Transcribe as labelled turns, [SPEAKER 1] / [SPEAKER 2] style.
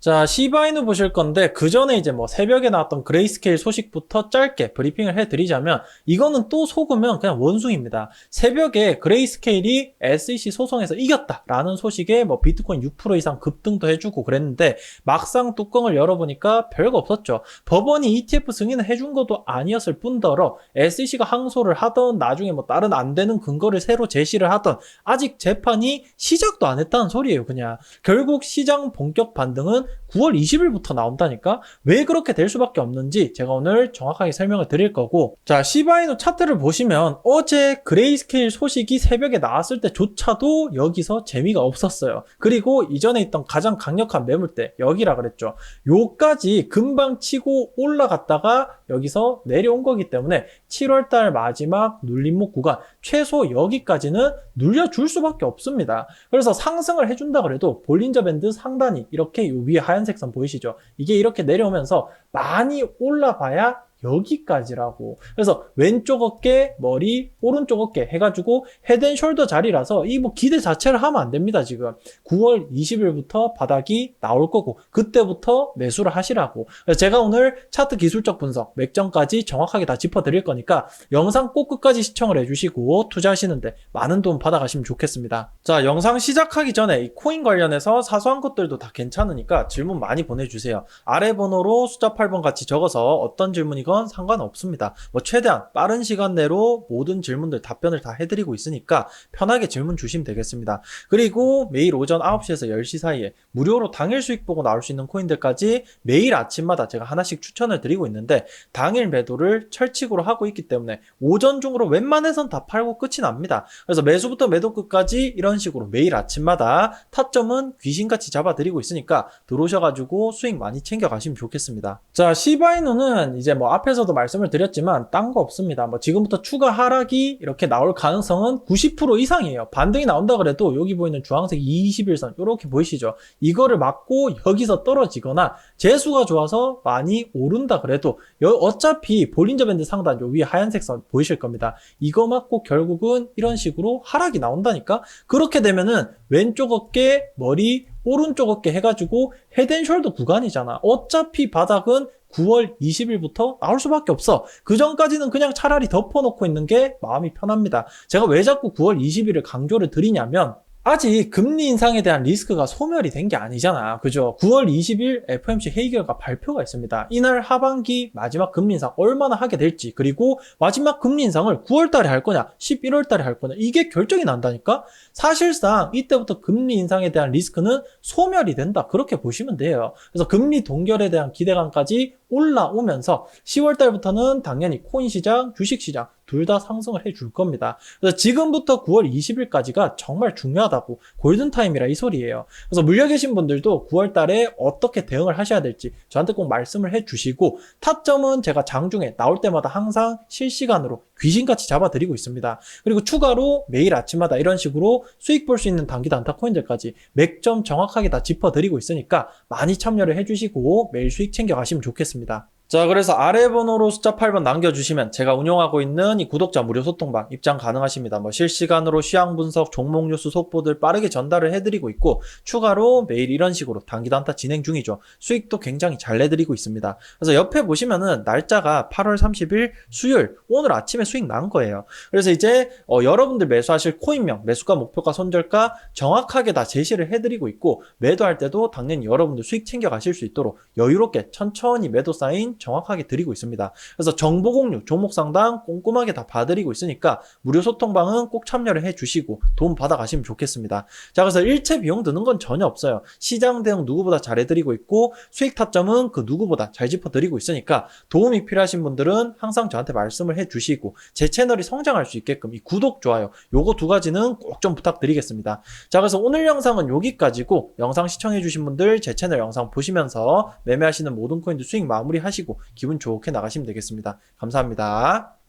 [SPEAKER 1] 자, 시바이누 보실 건데, 그 전에 이제 뭐 새벽에 나왔던 그레이스케일 소식부터 짧게 브리핑을 해드리자면, 이거는 또 속으면 그냥 원숭입니다. 새벽에 그레이스케일이 SEC 소송에서 이겼다라는 소식에 뭐 비트코인 6% 이상 급등도 해주고 그랬는데, 막상 뚜껑을 열어보니까 별거 없었죠. 법원이 ETF 승인을 해준 것도 아니었을 뿐더러, SEC가 항소를 하던, 나중에 뭐 다른 안 되는 근거를 새로 제시를 하던, 아직 재판이 시작도 안 했다는 소리예요, 그냥. 결국 시장 본격 반등은 9월 20일부터 나온다니까? 왜 그렇게 될 수밖에 없는지 제가 오늘 정확하게 설명을 드릴 거고. 자 시바이노 차트를 보시면 어제 그레이스케일 소식이 새벽에 나왔을 때조차도 여기서 재미가 없었어요. 그리고 이전에 있던 가장 강력한 매물대 여기라 그랬죠. 요까지 금방 치고 올라갔다가 여기서 내려온 거기 때문에 7월달 마지막 눌림목 구간 최소 여기까지는 눌려줄 수밖에 없습니다. 그래서 상승을 해준다 그래도 볼린저 밴드 상단이 이렇게 요 위에 하얀색 선 보이시죠? 이게 이렇게 내려오면서 많이 올라봐야 여기까지라고. 그래서 왼쪽 어깨, 머리, 오른쪽 어깨 해가지고 헤드앤숄더 자리라서 이 뭐 기대 자체를 하면 안 됩니다, 지금. 9월 20일부터 바닥이 나올 거고, 그때부터 매수를 하시라고. 제가 오늘 차트 기술적 분석, 맥점까지 정확하게 다 짚어드릴 거니까 영상 꼭 끝까지 시청을 해주시고 투자하시는데 많은 도움 받아가시면 좋겠습니다. 자, 영상 시작하기 전에 이 코인 관련해서 사소한 것들도 다 괜찮으니까 질문 많이 보내주세요. 아래 번호로 숫자 8번 같이 적어서 어떤 질문이 건 상관없습니다. 뭐 최대한 빠른 시간 내로 모든 질문들 답변을 다 해드리고 있으니까 편하게 질문 주시면 되겠습니다. 그리고 매일 오전 9시에서 10시 사이에 무료로 당일 수익 보고 나올 수 있는 코인들까지 매일 아침마다 제가 하나씩 추천을 드리고 있는데 당일 매도를 철칙으로 하고 있기 때문에 오전 중으로 웬만해선 다 팔고 끝이 납니다. 그래서 매수부터 매도 끝까지 이런 식으로 매일 아침마다 타점은 귀신같이 잡아드리고 있으니까 들어오셔가지고 수익 많이 챙겨가시면 좋겠습니다. 자, 시바이누는 이제 뭐 앞 에서도 말씀을 드렸지만 딴 거 없습니다. 뭐 지금부터 추가 하락이 이렇게 나올 가능성은 90% 이상이에요. 반등이 나온다 그래도 여기 보이는 주황색 21선 이렇게 보이시죠? 이거를 맞고 여기서 떨어지거나 재수가 좋아서 많이 오른다 그래도 여- 어차피 볼린저 밴드 상단 요 위에 하얀색 선 보이실 겁니다. 이거 맞고 결국은 이런 식으로 하락이 나온다니까? 그렇게 되면은 왼쪽 어깨, 머리, 오른쪽 어깨 해가지고 헤드앤숄더 구간이잖아. 어차피 바닥은 9월 20일부터 나올 수밖에 없어. 그 전까지는 그냥 차라리 덮어놓고 있는 게 마음이 편합니다. 제가 왜 자꾸 9월 20일을 강조를 드리냐면 아직 금리 인상에 대한 리스크가 소멸이 된 게 아니잖아. 그죠? 9월 20일 FOMC 회의 결과 발표가 있습니다. 이날 하반기 마지막 금리 인상 얼마나 하게 될지, 그리고 마지막 금리 인상을 9월 달에 할 거냐, 11월 달에 할 거냐, 이게 결정이 난다니까? 사실상 이때부터 금리 인상에 대한 리스크는 소멸이 된다. 그렇게 보시면 돼요. 그래서 금리 동결에 대한 기대감까지 올라오면서 10월 달부터는 당연히 코인 시장, 주식 시장 둘 다 상승을 해줄 겁니다. 그래서 지금부터 9월 20일까지가 정말 중요하다고 골든타임이라 이 소리예요. 그래서 물려 계신 분들도 9월 달에 어떻게 대응을 하셔야 될지 저한테 꼭 말씀을 해 주시고 타점은 제가 장중에 나올 때마다 항상 실시간으로 귀신같이 잡아드리고 있습니다. 그리고 추가로 매일 아침마다 이런 식으로 수익 볼 수 있는 단기 단타 코인들까지 맥점 정확하게 다 짚어드리고 있으니까 많이 참여를 해주시고 매일 수익 챙겨가시면 좋겠습니다. 자, 그래서 아래 번호로 숫자 8번 남겨주시면 제가 운영하고 있는 이 구독자 무료 소통방 입장 가능하십니다. 뭐 실시간으로 시황 분석, 종목 뉴스 속보들 빠르게 전달을 해드리고 있고 추가로 매일 이런 식으로 단기 단타 진행 중이죠. 수익도 굉장히 잘 내드리고 있습니다. 그래서 옆에 보시면은 날짜가 8월 30일 수요일 오늘 아침에 수익 난 거예요. 그래서 이제 어, 여러분들 매수하실 코인명, 매수가, 목표가, 손절가 정확하게 다 제시를 해드리고 있고 매도할 때도 당연히 여러분들 수익 챙겨 가실 수 있도록 여유롭게 천천히 매도 사인 정확하게 드리고 있습니다. 그래서 정보 공유, 종목 상담 꼼꼼하게 다 봐드리고 있으니까 무료 소통방은 꼭 참여를 해주시고 도움 받아 가시면 좋겠습니다. 자, 그래서 일체 비용 드는 건 전혀 없어요. 시장 대응 누구보다 잘해드리고 있고 수익 타점은 그 누구보다 잘 짚어드리고 있으니까 도움이 필요하신 분들은 항상 저한테 말씀을 해주시고 제 채널이 성장할 수 있게끔 이 구독, 좋아요 요거 두 가지는 꼭 좀 부탁드리겠습니다. 자, 그래서 오늘 영상은 여기까지고 영상 시청해주신 분들 제 채널 영상 보시면서 매매하시는 모든 코인들 수익 마무리하시고 기분 좋게 나가시면 되겠습니다. 감사합니다.